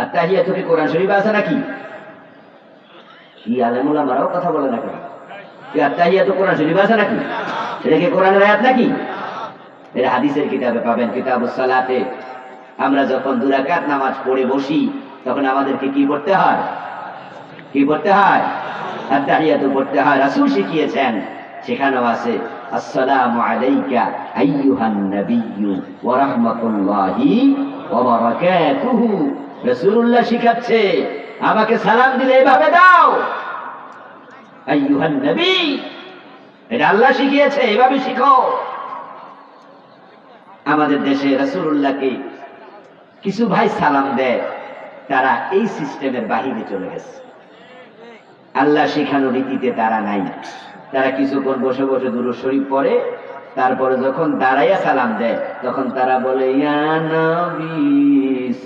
আর তাহিয়া তুমি কোরআন শরীফ আছে নাকি? কি আলেমুল্লাহ মারাও কথা বলে না কেন? কি আর তাহিয়া তো কোরআন শরীফ আছে নাকি? এটা কি কোরআনের আয়াত নাকি? এটা হাদিসের কিতাবে পাবেন কিতাব সালাতে। আমরা যখন দুরাকাত নামাজ পড়ে বসি, তখন আমাদেরকে কি করতে হয়? কি করতে হয়? আর তাহিয়াতু পড়তে হয়। রাসূল শিখিয়েছেন, সেখানেও আছে, আসসালামু আলাইকা আইয়ুহান নাবিয়্যু ওয়া রাহমাতুল্লাহি ওয়া বারাকাতুহু। রাসূলুল্লাহ শিখাচ্ছে, আমাকে সালাম দিলে এভাবে দাও। নবী, এটা আল্লাহ শিখিয়েছে, এভাবে শিখো। আমাদের দেশে রাসূলুল্লাহকে কিছু ভাই সালাম দেয়, তারা এই সিস্টেমের বাহিরে চলে গেছে। আল্লাহ শেখানো রীতিতে তারা নাই। তারা কিছুক্ষণ বসে বসে দুরু শরীফ পড়ে তারপরে যখন দাঁড়াইয়া সালাম দেয়, তখন তারা বলে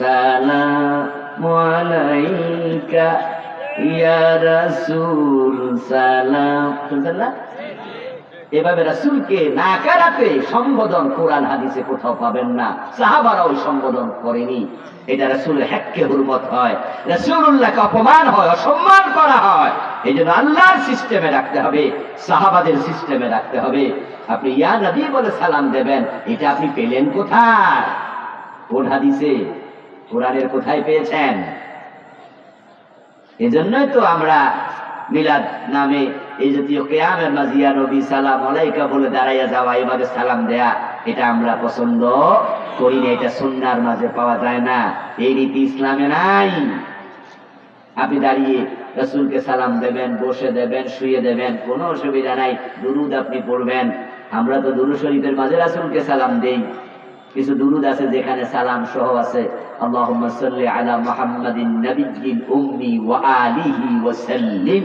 সালাম আলাইকা, ইয়া সালাম। না এভাবে রাসূলকে নাকারাতে সম্বোধন কোরআন হাদিসে কোথাও পাবেন না। সাহাবারা ওই সম্বোধন করেনি। এটা রাসূলের হ্যাককে হুরমত হয়, রাসূলুল্লাহকে অপমান হয়, অসম্মান করা হয়। এই জন্য আল্লাহর সিস্টেমে রাখতে হবে, সাহাবাদের সিস্টেমে রাখতে হবে। আপনি ইয়া নবী বলে সালাম দেবেন, এটা আপনি পেলেন কোথায়? কোন হাদিসে? কোরআনের কোথায় পেয়েছেন? এজন্যই তো আমরা মিলাদ নামে এই জাতীয় কেয়ামের মাঝিয়া নবী, সালাম আলাইকা বলে দাঁড়াইয়া যাওয়া এভাবে সালাম দেয়া, এটা আমরা পছন্দ করি না, এটা সুন্নার মাঝে পাওয়া যায় না। এই রীতি ইসলামে নাই। আপনি দাঁড়িয়ে রসুলকে সালাম দেবেন, বসে দেবেন, শুয়ে দেবেন, কোনো অসুবিধা নাই, দুরুদ আপনি পড়বেন। আমরা তো দুরু শরীফের মাঝে রাসুলকে সালাম দেই। কিছু দুরুদ আছে যেখানে সালাম সহ আছে, আল্লাহুম্মা সাল্লি আলা মুহাম্মাদিন নাবিয়্যিল উম্মি ওয়া আলিহি ওয়া সাল্লিম।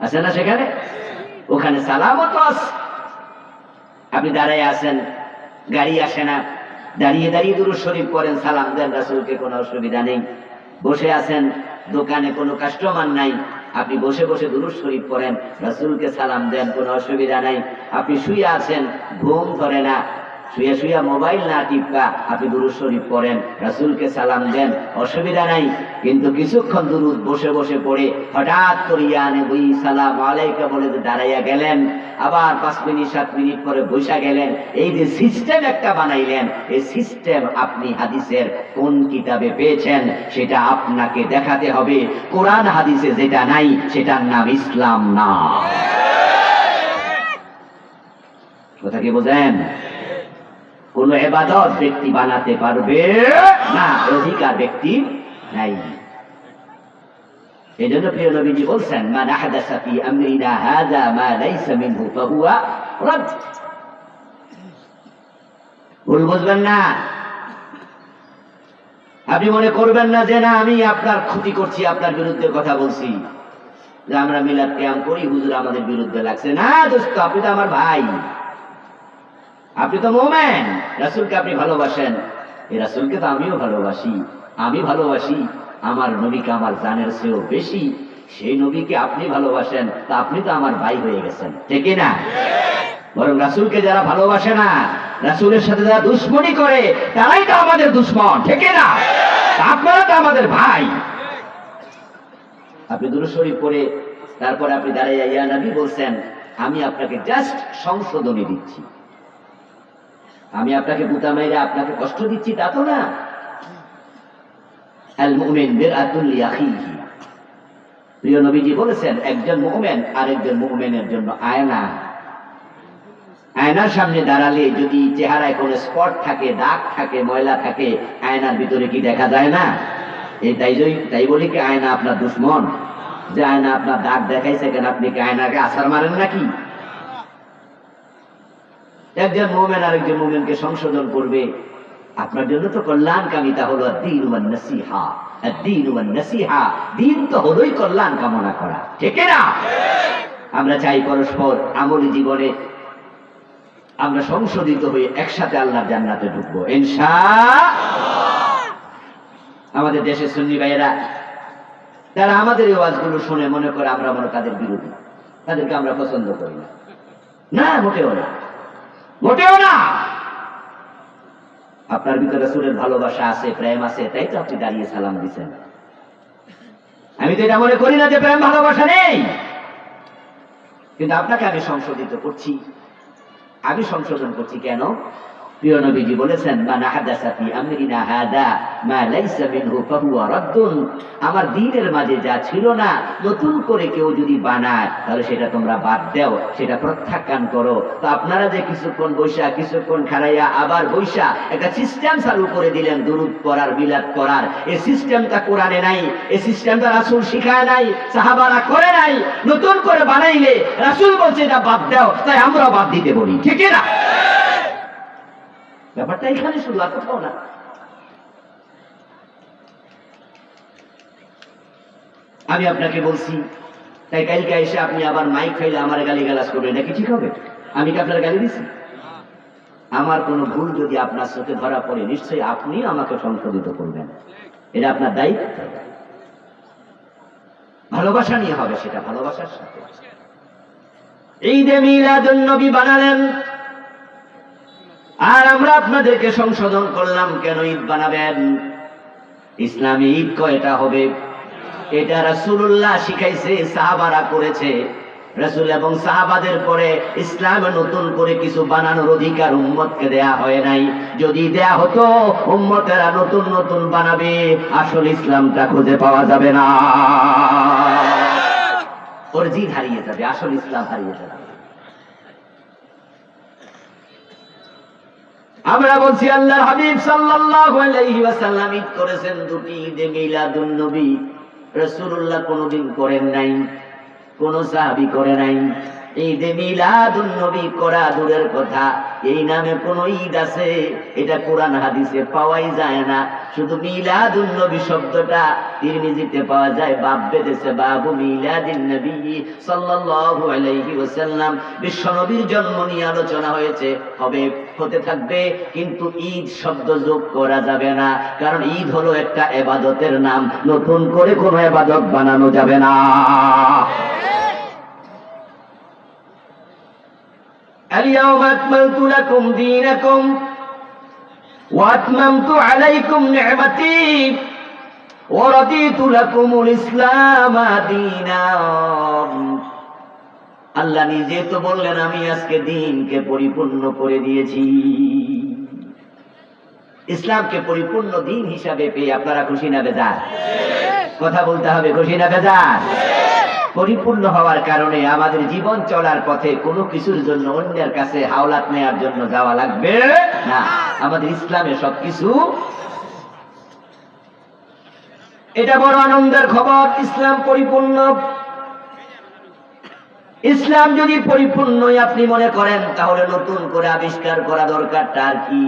আছে না সেখানে? ওখানে সালামও তো আপনি দাঁড়ায় আছেন, গাড়ি আসে না। দাঁড়িয়ে দাঁড়িয়ে দুরুদ শরীফ করেন সালাম দেন, রাসূলকে কোনো অসুবিধা নেই। বসে আছেন দোকানে কোনো কাস্টমার নাই। আপনি বসে বসে দুরুদ শরীফ পড়েন, রাসুলকে সালাম দেন, কোনো অসুবিধা নাই। আপনি শুয়ে আছেন, ঘুম ধরে না। শুয়ে শুয়ে মোবাইল না টিপকা, আপনি দুরুদ শরীফ পড়েন, রাসূলকে সালাম দেন, অসুবিধা নাই। কিন্তু কিছুক্ষণ দুরুদ বসে বসে পড়ে, হঠাৎ করিয়া নবী, সালাম আলাইকা বলে দাঁড়াইয়া গেলেন, আবার পাঁচ মিনিট, সাত মিনিট পরে বসা গেলেন, এই যে সিস্টেম একটা বানাইলেন, এই সিস্টেম আপনি হাদিসের কোন কিতাবে পেয়েছেন, সেটা আপনাকে দেখাতে হবে। কোরআন হাদিসে যেটা নাই, সেটার নাম ইসলাম না। কথা কি বোঝেন? কোন এবাদত ব্যক্তি বানাতে পারবে না, অধিকার ব্যক্তি নাই। এই জন্য নবীজি বলছেন, মান আহাদাসা ফি আমরিনা হাযা মা লাইসা মিনহু ফাহুয়া রাদ। ভুল বুঝবেন না। আপনি মনে করবেন না যে, না, আমি আপনার ক্ষতি করছি, আপনার বিরুদ্ধে কথা বলছি। যে আমরা মিলাদ ক্যাম করি, হুজুর আমাদের বিরুদ্ধে লাগছে। না, দোস্ত, আপনি তো আমার ভাই। আপনি তো মোমেন। রাসুলকে আপনি ভালোবাসেন। এই রাসুলকে তো আমিও ভালোবাসি। আমি ভালোবাসি। আমার নবীকে আমার জানের চেয়েও বেশি। সেই নবীকে আপনি ভালোবাসেন, তা আপনি তো আমার ভাই হয়ে গেছেন। ঠিক না? বরং রাসুলকে যারা ভালোবাসে না, রাসুলের সাথে যারা দুশ্মনী করে, তারাই তো আমাদের দুশ্মন। ঠিক না? আপনারা তো আমাদের ভাই। আপনি দুরুশরীফ পড়ে, তারপরে আপনি দাঁড়াইয়া, ইয়া নবী, বলছেন, আমি আপনাকে জাস্ট সংশোধনী দিচ্ছি। আমি আপনাকে বুতা মেরে আপনাকে কষ্ট দিচ্ছি, তা তো না। বলেছেন, একজন জন্য আয়না। আয়নার সামনে দাঁড়ালে যদি চেহারায় স্পট থাকে, দাগ থাকে, ময়লা থাকে, আয়নার ভিতরে কি দেখা যায় না? এই তাই তাই বলি কি আয়না আপনার দুশ্মন। যে আয়না আপনার দাগ দেখাইছে কেন, আপনি কি আয়নাকে আসার মারেন নাকি? একজন মোমেন আরেকজন মোমেনকে সংশোধন করবে। আপনার জন্য তো কল্যাণকামিতা হলো দিন ওয়ান নসিহা দিন ওয়ান নসিহা দিন তো হলোই কল্যাণ কামনা করা। ঠিক না আমরা চাই পরস্পর আমলি জীবনে আমরা সংশোধিত হয়ে একসাথে আল্লাহর জান্নাতে ঢুকবো। ইনশা আমাদের দেশের সুন্নি ভাইয়েরা, তারা আমাদের এই ওয়াজগুলো শুনে মনে করে আমরা মনে তাদের বিরোধী। তাদেরকে আমরা পছন্দ করি না। না, মোটেও না। মোটেও না। আপনার ভিতরে সুরের ভালোবাসা আছে, প্রেম আছে, তাই তো আপনি দাঁড়িয়ে সালাম দিচ্ছেন। আমি তো এটা মনে করি না যে প্রেম ভালোবাসা নেই। কিন্তু আপনাকে আমি সংশোধিত করছি। আমি সংশোধন করছি কেন? প্রিয় নবীজি বলেছেন আমার দ্বীনের মাঝে যা ছিল না, নতুন করে কেউ যদি বানায়, তাহলে সেটা তোমরা বাদ দাও, সেটা প্রত্যাখ্যান করো। তো আপনারা যে কিছুক্ষণ বৈশা, কিছুক্ষণ খারাইয়া আবার বৈশা, একটা সিস্টেম চালু করে দিলেন, দুরুদ করার বিলাদ করার এই সিস্টেমটা কোরআনে নাই, এই সিস্টেমটা রাসূল শিখায় নাই, সাহাবারা করে নাই। নতুন করে বানাইলে রাসূল বলছে এটা বাদ দাও, তাই আমরা বাদ দিতে বলি, ঠিক না? ব্যাপারটা এখানে শুরু আর কোথাও না। আমি আপনাকে বলছি, তাই কালকে এসে আপনি আবার মাইক খাইলে আমার গালি গালাজ করবেন, নাকি ঠিক হবে? আমি কি আপনার গালি দিছি? আমার কোনো ভুল যদি আপনার চোখে ধরা পড়ে, নিশ্চয়ই আপনি আমাকে সংশোধিত করবেন। এটা আপনার দায়িত্ব। ভালোবাসা নিয়ে হবে সেটা, ভালোবাসার সাথে। এই যে মিলাদুন নবী বানালেন। আর আমরা আপনাদেরকে সংশোধন করলাম কেন ঈদ বানাবেন? ইসলামী ঈদ কয়টা হবে? এটা রাসূলুল্লাহ শিখাইছে, সাহাবারা করেছে। রাসূল এবং সাহাবাদের পরে ইসলামে নতুন করে কিছু বানানোর অধিকার উম্মতকে দেয়া হয় নাই। যদি দেয়া হতো, উম্মতেরা নতুন নতুন বানাবে, আসল ইসলামটা খুঁজে পাওয়া যাবে না। ওর জিদ হারিয়ে যাবে, আসল ইসলাম হারিয়ে যাবে। আমরা বলছি আল্লাহ হাবিব সাল্লাল্লাহু আলাইহি ওয়াসাল্লাম ঈদ করেছেন দুটি ঈদে মিলাদুন নবী। রাসূলুল্লাহ কোনোদিন করেন নাই, কোন সাহাবী করে নাই। ঈদে মিলাদুন নবী করা দূরের কথা, এই নামে কোন ঈদ আছে? এটা কোরআন হাদিসে পাওয়াই যায় না। শুধু মিলাদুন নবী শব্দটা তিরমিজিতে পাওয়া যায়। বাপ বেদেছে বাবু মিলাদিন নবী সাল্লাল্লাহু আলাইহি ওয়াসাল্লাম। বিশ্ব নবীর জন্ম নিয়ে আলোচনা হয়েছে। হবে, হতে থাকবে, কিন্তু ঈদ শব্দ যোগ করা যাবে না। কারণ ঈদ হলো একটা এবাদতের নাম। নতুন করে কোনো এবাদত বানানো যাবে না। اليوم أكملت لكم دينكم وأتممت عليكم نعمتي ورضيت لكم الإسلام دينا আল্লাহ নিজে তো বললেন আমি আজকে দিনকে পরিপূর্ণ করে দিয়েছি ইসলামকে পরিপূর্ণ দিন হিসাবে পেয়ে আপনারা খুশি না বেজার কথা বলতে হবে খুশি না বেজার পরিপূর্ণ হওয়ার কারণে আমাদের জীবন চলার পথে কোনো কিছুর জন্য অন্যের কাছে হাওলাত নেওয়ার জন্য যাওয়া লাগবে না। আমাদের ইসলামে সবকিছু এটা বড় আনন্দের খবর, ইসলাম পরিপূর্ণ। ইসলাম যদি পরিপূর্ণই আপনি মনে করেন, তাহলে নতুন করে আবিষ্কার করা দরকারটা আর কি।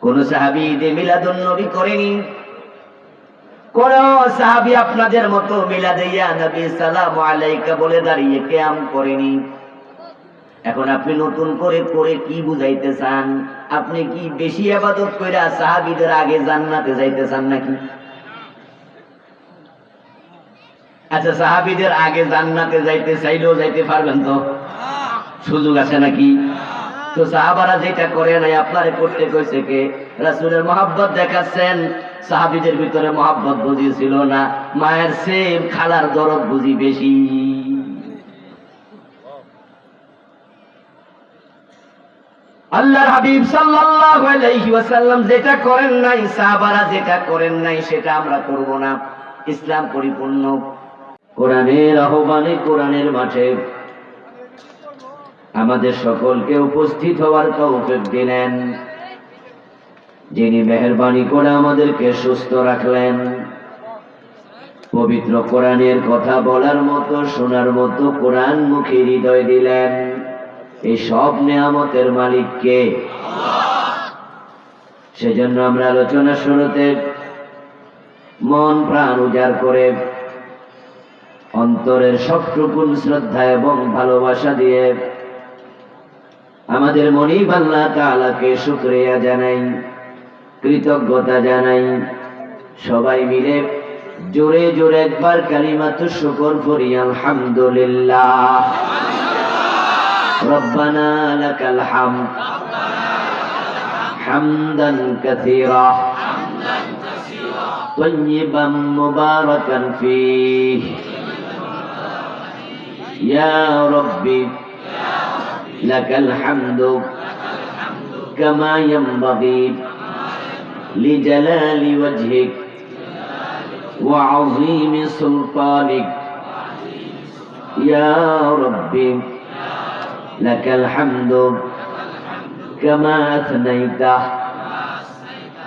কোন সাহাবি ঈদে মিলাদুন নবী করেনি। আপনাদের মতো নবী সালাম আলাইকা বলে দাঁড়িয়ে কেয়াম করেনি। এখন আপনি নতুন করে করে কি বুঝাইতে চান? আপনি কি বেশি আবাদত সাহাবিদের আগে জান্নাতে যাইতে চান নাকি? আচ্ছা সাহাবিদের আগে জান্নাতে যাইতে চাইলেও যাইতে পারবেন তো? সুযোগ আছে নাকি? তো সাহাবারা যেটা করে নাই, আপনারে করতে কইছে কে? মহাব্বত দেখাচ্ছেন সাহাবীদের ভিতরে মহাব্বত বুঝিয়েছিল না। মায়ের সেম খালার দরদ বুঝি বেশি। আল্লাহর হাবিব সাল্লাল্লাহু আলাইহি ওয়াসাল্লাম যেটা করেন নাই, সাহাবারা যেটা করেন নাই, সেটা আমরা করব না। ইসলাম পরিপূর্ণ। কোরআনের আহ্বানে, কোরআনের মাঠে আমাদের সকলকে উপস্থিত হওয়ার তৌফিক দিলেন। যিনি মেহরবানি করে আমাদেরকে সুস্থ রাখলেন। পবিত্র কোরআনের কথা বলার মতো, শোনার মতো কোরআন মুখে হৃদয় দিলেন। এই সব নেয়ামতের মালিককে সেজন্য আমরা আলোচনা শুরুতে মন প্রাণ উজাড় করে অন্তরের সবটুকুন শ্রদ্ধা এবং ভালোবাসা দিয়ে আমাদের মনিব আল্লাহ তাআলাকে শুকরিয়া জানাই। কৃতজ্ঞতা জানাই সবাই মিলে জোরে জোরে একবার কালিমাতু শুকর করি আলহামদুলিল্লাহ রব্বানা লাকাল হামদ حمدا كثيرا طيبا مباركا فيه يا ربي لك الحمد كما ينبغي لجلال وجهك وعظيم سلطانك. يا ربي لك الحمد كما أثنيت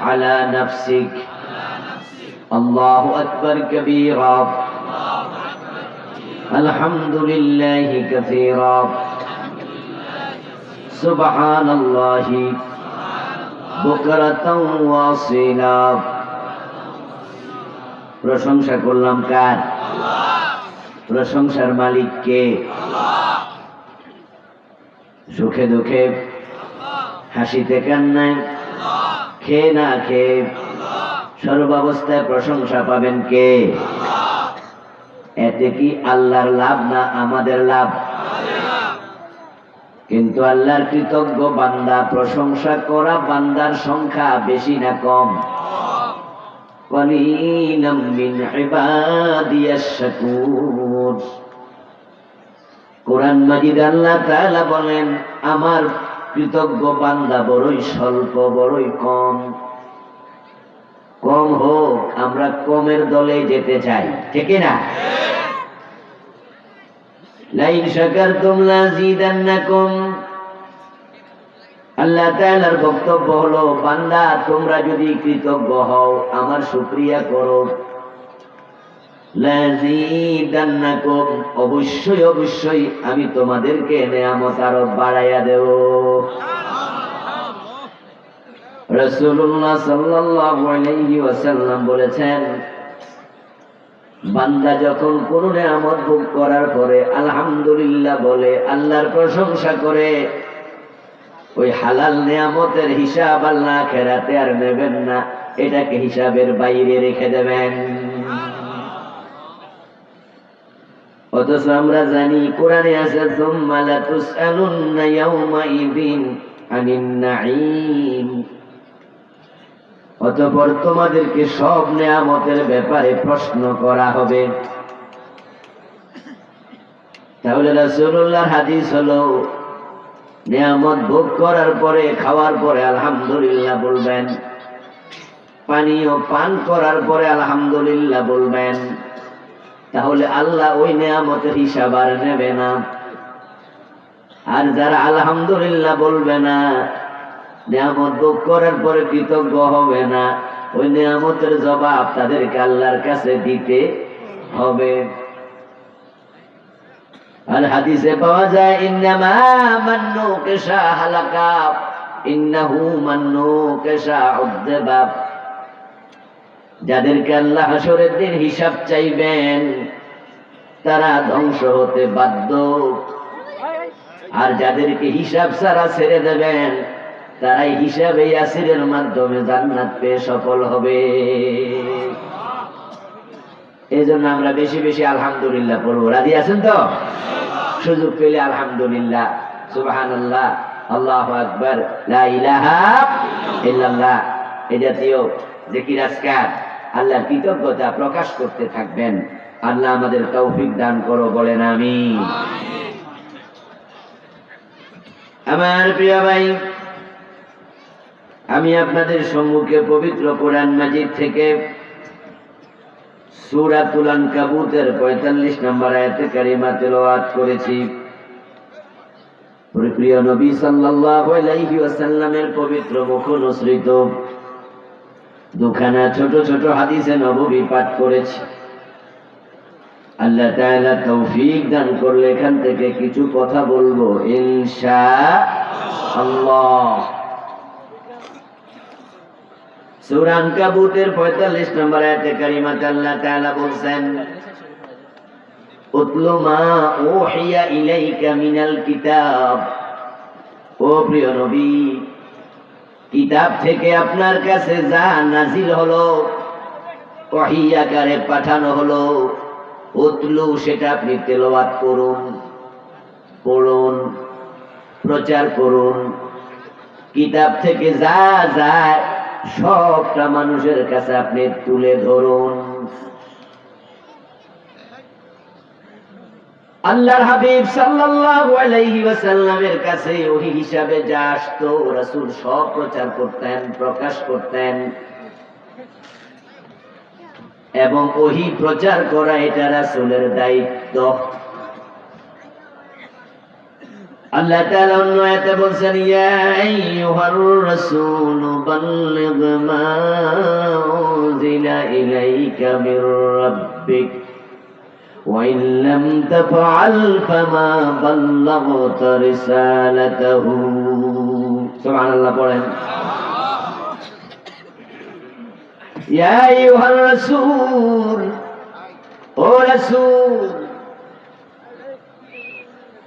على نفسك. الله أكبر كبيرا. الحمد لله كثيرا. سبحان الله. প্রশংসা করলাম কার? প্রশংসার মালিক সুখে দুঃখে, হাসিতে কান্নায়, খেয়ে না খেয়ে, সর্বাবস্থায় প্রশংসা পাবেন কে? এতে কি আল্লাহর লাভ না আমাদের লাভ? কিন্তু আল্লাহর কৃতজ্ঞ বান্দা প্রশংসা করা বান্দার সংখ্যা বেশি না কম। কোরআন মাজিদ আল্লাহ তালা বলেন, আমার কৃতজ্ঞ বান্দা বড়ই স্বল্প, বড়ই কম। কম হোক, আমরা কমের দলে যেতে চাই। ঠিক না লাইন আল্লাহ তাআলার বক্তব্য হলো, বান্দা, তোমরা যদি কৃতজ্ঞ হও, আমার শুকরিয়া করো। লাযিদান্নাকুম অবশ্যই অবশ্যই আমি তোমাদেরকে নেয়ামত আরও বাড়াইয়া দেব। রাসূলুল্লাহ সাল্লাল্লাহু আলাইহি ওয়াসাল্লাম বলেছেন বান্দা যখন কোন নেয়ামত ভোগ করার পরে আলহামদুলিল্লাহ বলে, আল্লাহর প্রশংসা করে, ওই হালাল নিয়ামতের হিসাব আল্লাহ খেরাতে আর নেবেন না, এটাকে হিসাবের বাইরে রেখে দেবেন। অথচ আমরা জানি, কোরআনে আছে, সুম্মা লাতুসআলুন্না ইয়াউমাইযিন আনিন নাঈম। অতঃপর তোমাদেরকে সব নেয়ামতের ব্যাপারে প্রশ্ন করা হবে। তাহলে রাসূলুল্লাহর হাদিস হলো, নিয়ামত ভোগ করার পরে, খাওয়ার পরে আলহামদুলিল্লাহ বলবেন। পানীয় পান করার পরে আলহামদুলিল্লাহ বলবেন। তাহলে আল্লাহ ওই নিয়ামতের হিসাব আর নেবে না। আর যারা আলহামদুলিল্লাহ বলবে না নিয়ামত ভোগ করার পরে কৃতজ্ঞ হবে না। ওই নিয়ামতের জবাব তাদেরকে আল্লাহর কাছে দিতে হবে। আর হাদিসে পাওয়া যায়, ইন্নামা মান্নু কেশা হালাকা, ইন্নাহু মান্নু কেশা উদ্দেবাব যাদেরকে আল্লাহ হাসরের দিন হিসাব চাইবেন, তারা ধ্বংস হতে বাধ্য। আর যাদেরকে হিসাব ছাড়া ছেড়ে দেবেন তারাই হিসাবে ইয়াসিরের মাধ্যমে জান্নাত পেয়ে সফল হবে। এই জন্য আমরা বেশি বেশি আলহামদুলিল্লাহ পড়ব। রাজি আছেন তো? সুযোগ পেলে আলহামদুলিল্লাহ। সুবাহান আল্লাহ আল্লাহ আকবর ইল্লাল্লাহ। এই জাতীয় জিকির আজকার আল্লাহর কৃতজ্ঞতা প্রকাশ করতে থাকবেন। আল্লাহ আমাদের তৌফিক দান করো বলেন আমি আমার প্রিয় ভাই আমি আপনাদের সম্মুখে পবিত্র কোরআন মাজিদ থেকে পঁয়তাল্লিশ নম্বর কারিমা করেছি। প্রিয় নবী সাল্লাল্লাহু আলাইহি পবিত্র মুখ নসৃত দুখানা ছোট ছোট হাদিসে নববী পাঠ করেছি। আল্লাহ তাআলা তৌফিক দান করলে এখান থেকে কিছু কথা বলব। ইনশাআল্লাহ সূরা আনকাবুতের 45 নম্বর আয়াতে কারিমাতে আল্লাহ তাআলা বলছেন, উতলু মা উহিয়া ইলাইকা মিনাল কিতাব। ও প্রিয় নবী, কিতাব থেকে আপনার কাছে যা নাজিল হলো, ওহিয়াকারে পাঠানো হলো, উতলু সেটা আপনি তেলাওয়াত করুন, পড়ুন, প্রচার করুন। কিতাব থেকে যা যায় সবটা মানুষের কাছে আপনি তুলে ধরুন। আল্লাহর হাবিব সাল্লাল্লাহু আলাইহি ওয়াসাল্লামের কাছে ওহি হিসাবে যা আসতো, রাসূল সব প্রচার করতেন, প্রকাশ করতেন। এবং ওহি প্রচার করা এটা রাসূলের দায়িত্ব। আল্লাহ তাআলা অন্য আয়াতে বলছেন ইয়া আইয়ুহার রাসূল বাল্লিগ মা উনজিলা ইলাইকা মির রাব্বিক وإن لم تفعل فما بلغت رسالته سبحان الله পড়েন يا أيها الرسول ও রাসূল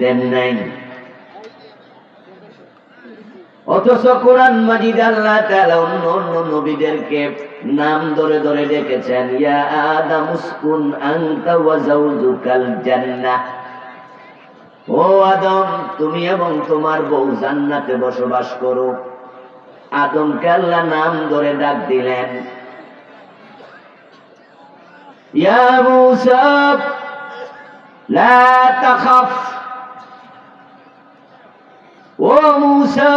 দেন নাই। অথচ কোরআন মাজিদ আল্লাহ অন্য অন্য নবীদেরকে নাম ধরে ধরে ডেকেছেন, ইয়া আদম উসকুন জান্নাহ। ও আদম, তুমি এবং তোমার বউ জান্নাতে বসবাস করো। আদমকে আল্লাহ নাম ধরে ডাক দিলেন, ইয়া মূসা, লা তাখাফ। ও মূসা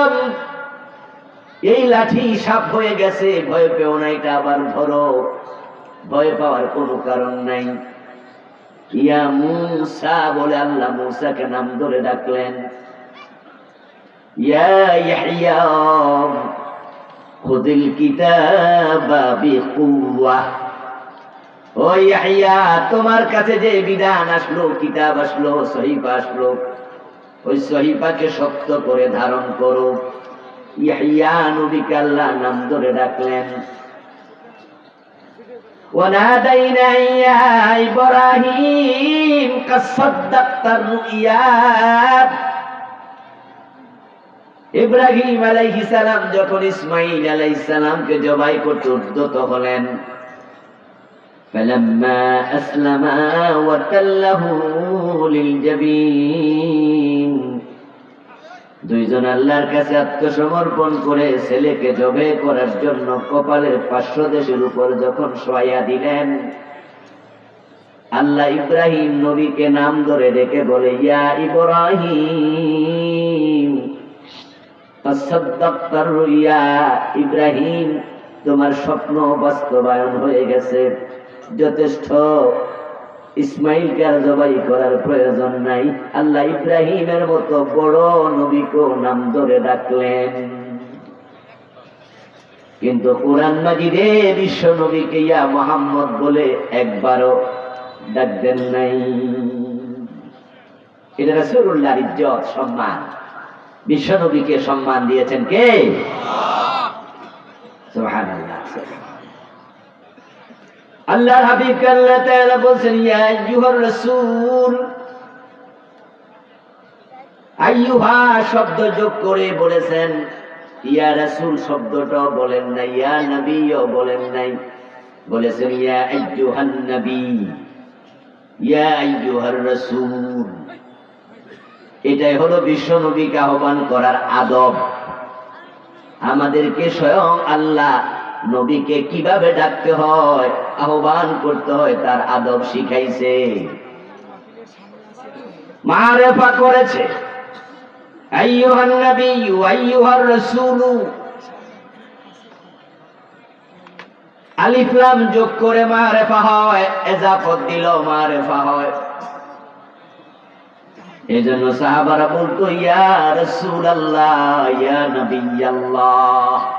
এই লাঠি সাপ হয়ে গেছে, ভয় পেও না, এটা আবার ধরো। ভয় পাওয়ার কোনো কারণ নাই। ইয়া মুসা বলে আল্লাহ মুসাকে নাম ধরে ডাকলেন। ইয়া খুদিল কিতাবা তোমার কাছে যে বিধান আসলো, কিতাব আসলো, সহিফা আসলো ওই সহিফাকে শক্ত করে ধারণ করো ইয়াহিয়া নবীকে আল্লাহ নাম ধরে ডাকলেন ونادينا يا إبراهيم قد صدقت الرؤيا ইব্রাহিম আলাইহিস সালাম যখন ইসমাইল আলাইহিস সালামকে জবাই করতে উদ্যত হলেন فلما أسلما وتله للجبين দুইজন আল্লাহর কাছে আত্মসমর্পণ করে ছেলেকে জবে করার জন্য কপালের পার্শ্ব দেশের উপর যখন শোয়া দিলেন আল্লাহ ইব্রাহিম নবীকে নাম ধরে ডেকে বলে ইয়া ইব্রাহিম তাসাদ্দাক্তার রুইয়া ইব্রাহিম তোমার স্বপ্ন বাস্তবায়ন হয়ে গেছে যথেষ্ট। ইসমাইলকে আর জবাই করার প্রয়োজন নাই। আল্লাহ ইব্রাহিমের মতো বড় নবীকে নাম ধরে ডাকলেন। কিন্তু কোরআন মাজিদে বিশ্ব নবীকে ইয়া মোহাম্মদ বলে একবারও ডাকবেন নাই। এটা রাসূলুল্লাহর ইজ্জত, সম্মান। বিশ্ব নবীকে সম্মান দিয়েছেন কে? সুবহানাল্লাহ। আল্লাহর হাবিব আল্লাহ তাআলা বলছেন, ইয়া আইয়ুহার রাসূল, আইয়ুহা শব্দ যোগ করে বলেছেন। ইয়া রাসূল শব্দটা বলেন নাই, ইয়া নবীও বলেন নাই। বলেছেন, ইয়া আইয়ুহান নবী, ইয়া আইয়ুহার রাসূল। এটাই হলো বিশ্ব নবীকে আহ্বান করার আদব। আমাদেরকে স্বয়ং আল্লাহ নবীকে কীভাবে ডাকতে হয়, আহ্বান করতে হয়, তার আদব শিখাইছে। মারেফা করেছে। আইয়ুহান নবী আইয়ুহার রাসূল। আলিফ যোগ করে মারেফা হয়, এজাফত দিল মারেফা হয়। এজন্য সাহাবারা বলতো, ইয়া রাসূলুল্লাহ, ইয়া নবিয়াল্লাহ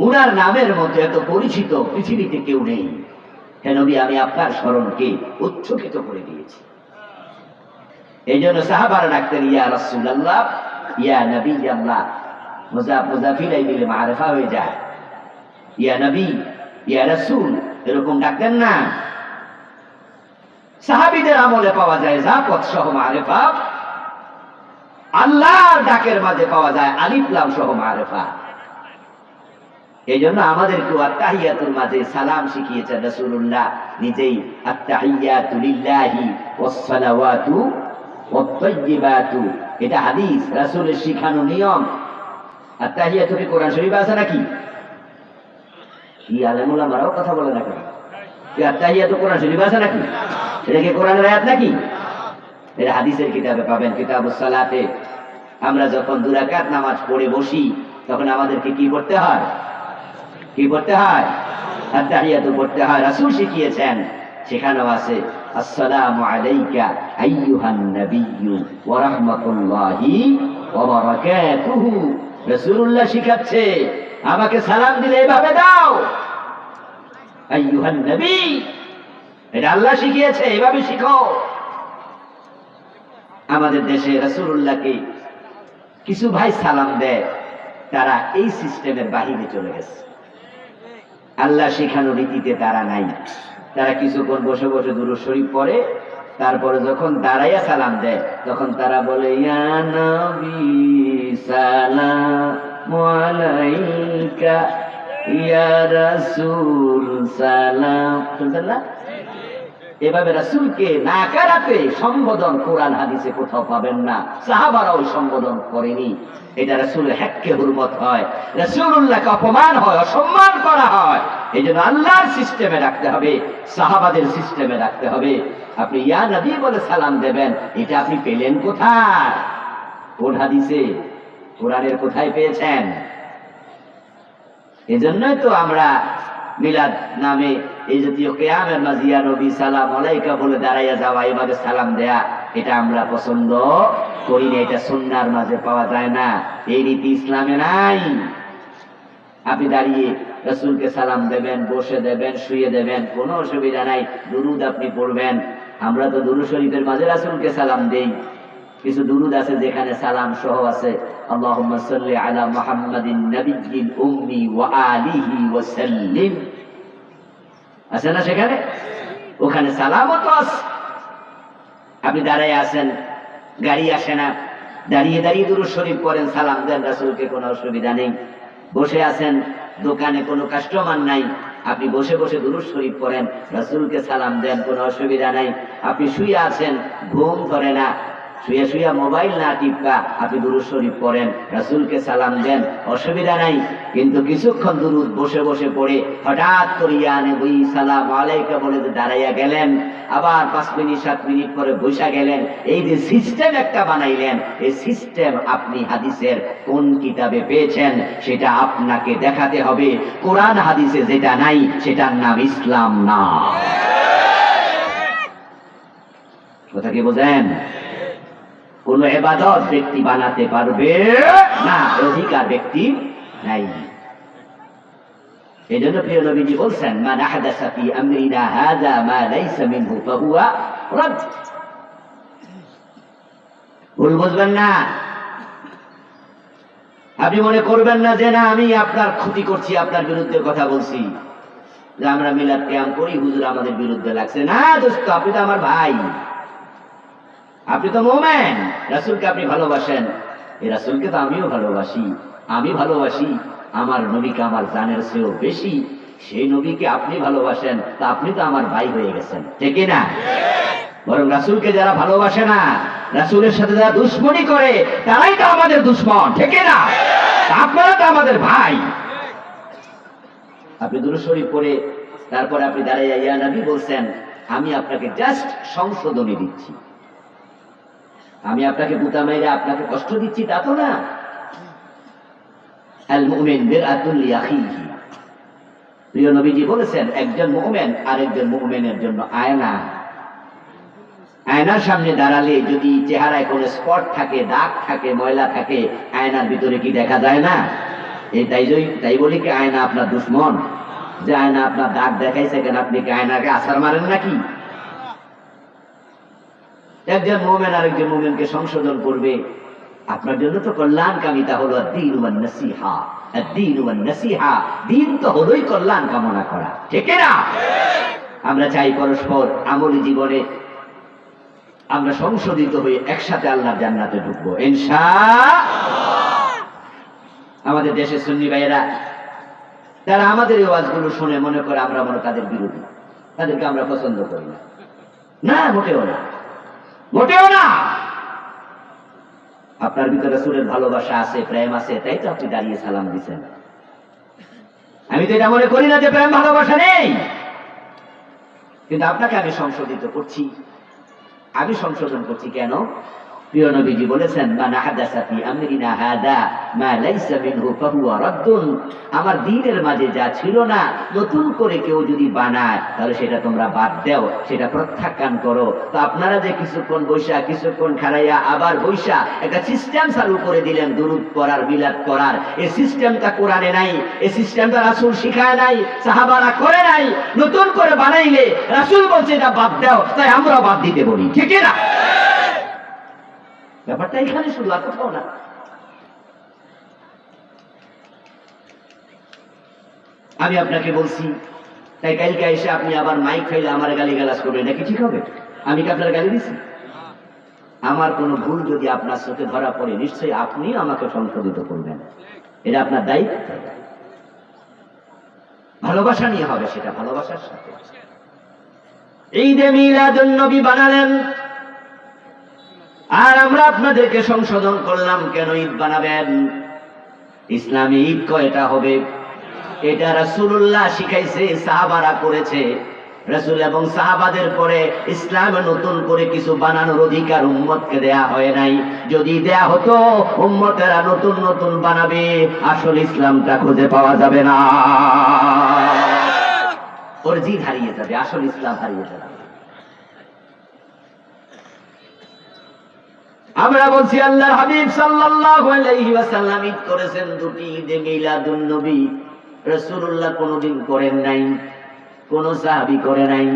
উনার নামের মতো এত পরিচিত পৃথিবীতে কেউ নেই। হে নবী, আমি আপনার স্মরণকে উচ্চকিত করে দিয়েছি। এই জন্য সাহাবার ডাকতেন, ইয়া রসুল আল্লাহ ইয়া নবী, আল্লাহ। মুজাফ মুজাফিলাই মিলে মারেফা হয়ে যায়। ইয়া নবী, ইয়া রসুল, এরকম ডাকতেন না। সাহাবিদের আমলে পাওয়া যায় জাপত সহ মারেফা। আল্লাহর ডাকের মাঝে পাওয়া যায় আলিফলাম সহ মারেফা। এই জন্য আমাদেরকেও আত্মাহিয়াতুর মাঝে সালাম শিখিয়েছেন রসুল্লাহ নিজেই আত্মাহিয়াতুলিল্লাহি এটা হাদিস, রাসূলের শিখানো নিয়ম। কোরআন শরীফে আছে নাকি? হাদিসের কিতাবে পাবেন সালাতে আমরা যখন দুরাকাত নামাজ পড়ে বসি, তখন আমাদেরকে কি করতে হয়? কি করতে হয়? পড়তে হয়। শিখিয়েছেন, সেখানেও আছে নবী আল্লাহ শিখিয়েছে, এভাবে শিখো। আমাদের দেশে রাসূলুল্লাহকে কিছু ভাই সালাম দেয়, তারা এই সিস্টেমের বাহিরে চলে গেছে। আল্লাহ শেখানো রীতিতে তারা নাই। তারা কিছুক্ষণ বসে বসে দুরু শরীফ পরে তারপরে যখন দাঁড়াইয়া সালাম দেয়, তখন তারা বলে সালাম আলাইকা, ইয়া সালাম। শুনছেন না? এভাবে রাসূলকে নাকারাতে সম্বোধন কোরআন হাদিসে কোথাও পাবেন না। সাহাবারা ওই সম্বোধন করেনি। এটা রাসূলের হ্যাককে হুরমত হয়, রাসূলুল্লাহকে অপমান হয়, অসম্মান করা হয়। এই জন্য আল্লাহর সিস্টেমে রাখতে হবে, সাহাবাদের সিস্টেমে রাখতে হবে। আপনি ইয়া নবী বলে সালাম দেবেন, এটা আপনি পেলেন কোথায়? কোন হাদিসে? কোরআনের কোথায় পেয়েছেন? এজন্যই তো আমরা মিলাদ নামে এই জাতীয় কেয়ামের মাঝিয়া নবী, সালাম আলাইকা বলে দাঁড়াইয়া যাওয়া এভাবে সালাম দেয়া। এটা আমরা পছন্দ করি না, এটা সুন্নার মাঝে পাওয়া যায় না। এই রীতি ইসলামে নাই। আপনি দাঁড়িয়ে রসুলকে সালাম দেবেন, বসে দেবেন, শুয়ে দেবেন, কোনো অসুবিধা নাই, দুরুদ আপনি পড়বেন। আমরা তো দুরু শরীফের মাঝে রাসুলকে সালাম দেই। কিছু দুরুদ আছে যেখানে সালাম সহ আছে, আল্লাহুম্মা সাল্লি আলা মুহাম্মাদিন নাবিয়্যিল ওয়া আলিহি ওয়া সাল্লিম আছে না সেখানে? ওখানে সালামও তো আপনি দাঁড়ায় আছেন, গাড়ি আসে না, দাঁড়িয়ে দাঁড়িয়ে দুরু শরীফ করেন সালাম দেন, রাসূলকে কোনো অসুবিধা নেই। বসে আছেন, দোকানে কোনো কাস্টমার নাই, আপনি বসে বসে দুরুদ শরীফ পড়েন, রাসূলকে সালাম দেন, কোনো অসুবিধা নাই। আপনি শুয়ে আছেন, ঘুম ধরে না শুয়ে শুয়ে মোবাইল না টিপকা আপনি দুরুদ শরীফ পড়েন, রাসুলকে সালাম দেন, অসুবিধা নাই। কিন্তু কিছুক্ষণ দুরুদ বসে বসে পড়ে, হঠাৎ করিয়া নবী, সালাম আলাইকা বলে দাঁড়াইয়া গেলেন, আবার পাঁচ মিনিট, সাত মিনিট পরে বসা গেলেন, এই যে সিস্টেম একটা বানাইলেন, এই সিস্টেম আপনি হাদিসের কোন কিতাবে পেয়েছেন, সেটা আপনাকে দেখাতে হবে। কোরআন হাদিসে যেটা নাই, সেটার নাম ইসলাম না। কথা কি বোঝেন? কোন এবাদত ব্যক্তি বানাতে পারবে না অধিকার ব্যক্তি নাই। এই জন্য প্রিয় নবীজি বলছেন, মান আহাদাসা ফি আমরিনা হাযা মা লাইসা মিনহু ফাহুয়া রাদ। ভুল বুঝবেন না। আপনি মনে করবেন না যে, না, আমি আপনার ক্ষতি করছি, আপনার বিরুদ্ধে কথা বলছি। যে আমরা মিলাদ ক্যাম করি, হুজুর আমাদের বিরুদ্ধে লাগছে। না, দোস্ত, আপনি তো আমার ভাই। আপনি তো মোমেন। রাসুলকে আপনি ভালোবাসেন। এই রাসুলকে তো আমিও ভালোবাসি। আমি ভালোবাসি। আমার নবীকে আমার জানের চেয়েও বেশি। সেই নবীকে আপনি ভালোবাসেন, তা আপনি তো আমার ভাই হয়ে গেছেন। ঠিক না বরং রাসুলকে যারা ভালোবাসে না, রাসুলের সাথে যারা দুশ্মনী করে, তারাই তো আমাদের দুশ্মন। ঠিক না আপনারা তো আমাদের ভাই। আপনি দুরুশরীফ পড়ে, তারপরে আপনি দাঁড়াইয়া, ইয়া নবী, বলছেন, আমি আপনাকে জাস্ট সংশোধনী দিচ্ছি। আমি আপনাকে বুতা মেরে আপনাকে কষ্ট দিচ্ছি, তা তো না। প্রিয় নবীজি বলেছেন, একজন মুমিন আরেকজন মুমিনের জন্য আয়না। আয়নার সামনে দাঁড়ালে যদি চেহারায় কোনো স্পট থাকে, দাগ থাকে, ময়লা থাকে, আয়নার ভিতরে কি দেখা যায় না? এই তাই তাই বলি কি, আয়না আপনার দুশ্মন। যে আয়না আপনার দাগ দেখাইছে কেন, আপনি কি আয়নাকে আসার মারেন নাকি? একজন মোমেন আরেকজন মোমেনকে সংশোধন করবে। আপনার জন্য তো কল্যাণকামিতা হলো দিন ওয়ান নসিহা দিন ওয়ান নসিহা দিন তো হলোই কল্যাণ কামনা করা। ঠিক না আমরা চাই পরস্পর আমলি জীবনে আমরা সংশোধিত হয়ে একসাথে আল্লাহর জান্নাতে ঢুকবো। ইনশা আমাদের দেশের সুন্নি ভাইয়েরা, তারা আমাদের এই ওয়াজগুলো শুনে মনে করে আমরা মনে তাদের বিরোধী। তাদেরকে আমরা পছন্দ করি না। না, মোটেও না। মোটেও না। আপনার ভিতরে সুরের ভালোবাসা আছে, প্রেম আছে, তাই তো আপনি দাঁড়িয়ে সালাম দিচ্ছেন আমি তো এটা মনে করি না যে প্রেম ভালোবাসা নেই। কিন্তু আপনাকে আমি সংশোধিত করছি। আমি সংশোধন করছি কেন? প্রিয় নবীজি বলেছেন মান আহাদাসা ফি আমরিনা হাদা, মা লাইসা মিনহু ফাহুয়া রাদ্দুন। আমার দ্বীনের মাঝে যা ছিল না, নতুন করে কেউ যদি বানায়, তাহলে সেটা তোমরা বাদ দাও, সেটা প্রত্যাখ্যান করো। তো আপনারা যে কিছুক্ষণ বৈশা, কিছুক্ষণ খারাইয়া আবার বৈশা, একটা সিস্টেম চালু করে দিলেন, দুরুদ করার বিলাদ করার এই সিস্টেমটা কোরআনে নাই, এই সিস্টেমটা রাসূল শিখায় নাই, সাহাবারা করে নাই। নতুন করে বানাইলে রাসূল বলছে, এটা বাদ দাও। তাই আমরা বাদ দিতে বলি, ঠিক না? ব্যাপারটা এখানে শুধু আর কোথাও না। আমি আপনাকে বলছি, তাই কালকে এসে আপনি আবার মাইক খাইলে আমার গালি গালাজ করবেন, নাকি ঠিক হবে? আমি কি আপনার গালি দিছি? আমার কোনো ভুল যদি আপনার চোখে ধরা পড়ে, নিশ্চয়ই আপনি আমাকে সংশোধিত করবেন। এটা আপনার দায়িত্ব। ভালোবাসা নিয়ে হবে সেটা, ভালোবাসার সাথে। এই যে মিলাদুন নবী বানালেন। আর আমরা আপনাদেরকে সংশোধন করলাম কেন ঈদ বানাবেন? ইসলামী ঈদ কয়টা হবে? এটা রাসূলুল্লাহ শিখাইছে, সাহাবারা করেছে। রাসূল এবং সাহাবাদের পরে ইসলামে নতুন করে কিছু বানানোর অধিকার উম্মতকে দেয়া হয় নাই। যদি দেয়া হতো, উম্মতেরা নতুন নতুন বানাবে, আসল ইসলামটা খুঁজে পাওয়া যাবে না। ওর জিদ হারিয়ে যাবে, আসল ইসলাম হারিয়ে যাবে। আমরা বলছি, আল্লাহর হাবিব সাল্লাল্লাহু আলাইহি ঈদ করেছেন দুটি ঈদে মিলাদুন নবী। রাসূলুল্লাহ কোনদিন করেন নাই, কোন সাহাবী করে নাই।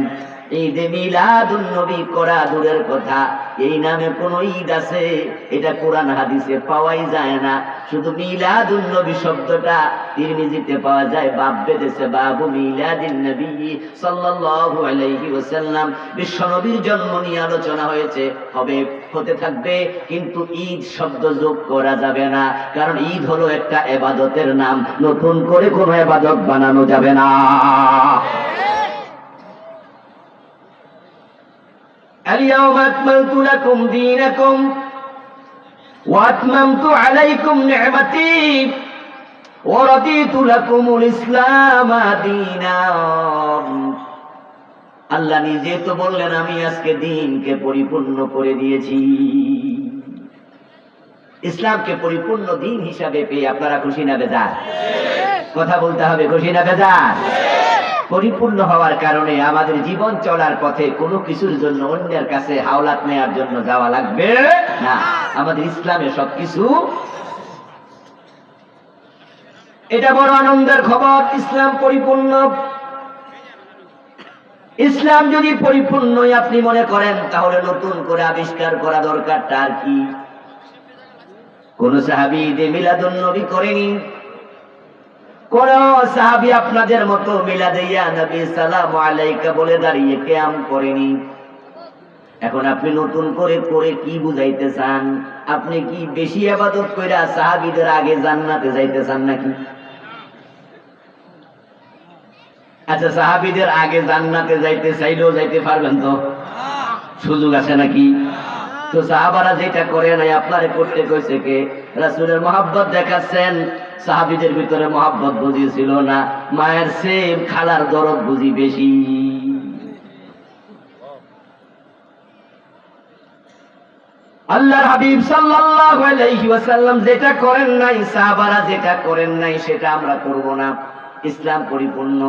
ঈদে মিলাদুন নবী করা দূরের কথা, এই নামে কোন ঈদ আছে? এটা কোরআন হাদিসে পাওয়াই যায় না। শুধু মিলাদুন নবী শব্দটা তিরমিজিতে পাওয়া যায়। বাপ বেঁধেছে, বাবু মিলাদিন নবী সাল্লাল্লাহু আলাইহি ওয়াসাল্লাম। বিশ্ব নবীর জন্ম নিয়ে আলোচনা হয়েছে। হবে, হতে থাকবে, কিন্তু ঈদ শব্দ যোগ করা যাবে না। কারণ ঈদ হলো একটা এবাদতের নাম। নতুন করে কোনো এবাদত বানানো যাবে না। اليوم أكملت لكم دينكم وأتممت عليكم نعمتي ورضيت لكم الإسلام دينا আল্লাহ নিজে তো বললেন আমি আজকে দিনকে পরিপূর্ণ করে দিয়েছি ইসলামকে পরিপূর্ণ দিন হিসাবে পেয়ে আপনারা খুশি না বেজার কথা বলতে হবে খুশি না বেজার পরিপূর্ণ হওয়ার কারণে আমাদের জীবন চলার পথে কোনো কিছুর জন্য অন্যের কাছে হাওলাত নেয়ার জন্য যাওয়া লাগবে না। আমাদের ইসলামে সবকিছু এটা বড় আনন্দের খবর, ইসলাম পরিপূর্ণ। ইসলাম যদি পরিপূর্ণই আপনি মনে করেন, তাহলে নতুন করে আবিষ্কার করা দরকারটা আর কি। কোন সাহাবি ঈদে মিলাদুন নবী করেনি। কোন সাহাবি আপনাদের মতো নবী সালাম আলাইকা বলে দাঁড়িয়ে কেয়াম করেনি। এখন আপনি নতুন করে করে কি বুঝাইতে চান? আপনি কি বেশি আবাদত সাহাবিদের আগে জান্নাতে যাইতে চান নাকি? আচ্ছা সাহাবিদের আগে জান্নাতে যাইতে চাইলেও যাইতে পারবেন তো? সুযোগ আছে নাকি? তো সাহাবারা যেটা করে নাই, আপনারে করতে কইছে কে? মহাব্বত দেখাচ্ছেন সাহাবীদের ভিতরে মহাব্বত ছিল না। মায়ের সেম খালার দরদ বুঝি বেশি। আল্লাহর হাবিব ওয়াসাল্লাম যেটা করেন নাই, সাহাবারা যেটা করেন নাই, সেটা আমরা করব না। ইসলাম পরিপূর্ণ।